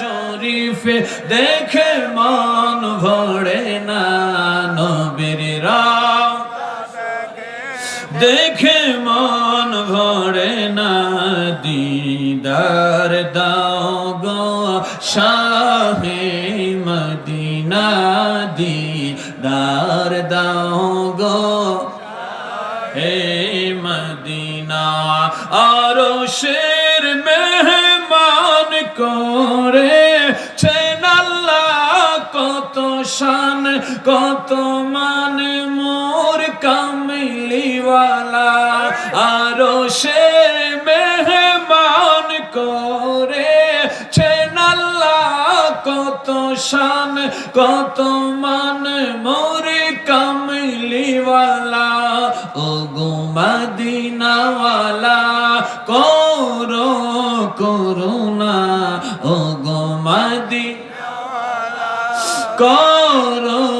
শরীফে দেখে মন ভরে না নবীর দেখে মন ভরে না দিদার দাও গো শাহে মদিনা, দিদার দাও গো হে মদিনা। আরও শের কত মান মোর কামলিওয়ালা, আরও সে মেহমান করে কত শান, কত মান মোর কামলিওয়ালা ও গো মদিনাওয়ালা, করো করুণা ও গো মদিনা করো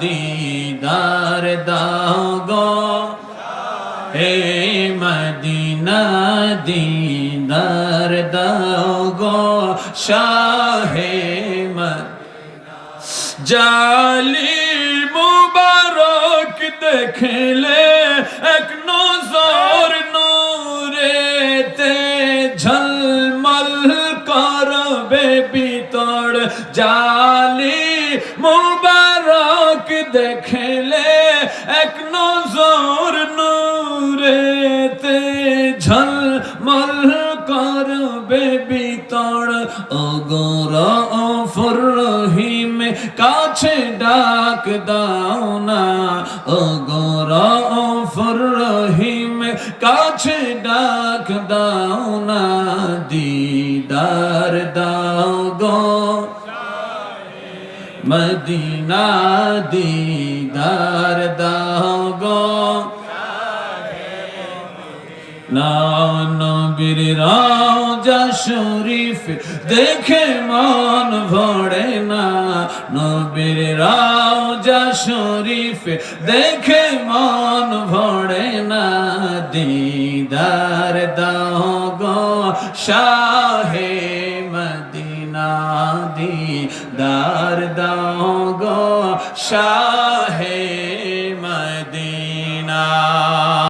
দিদার দাও গো। হে মদিনা দিদার দাও গো। শাহে জালি মুবারক দেখলে এক নজর নূরেতে ঝলমল করবে ভিতর জালি মুবারক দেখলে এক নজর নূরেতে ঝলমল করবে ভিতর ওগর অফর রহিম কাছে ডাক দাও না। ওগর অফর রহিম কাছে ডাক দাও না। দিদার দাও মদিনা দিদার দাও গো। নবীর রাজা শরীফ, দেখে মন ভরে না। নবীর রাজা শরীফ, দেখে মন ভরে না। দিদার দাও গো, শাহে দার দাও গো শাহে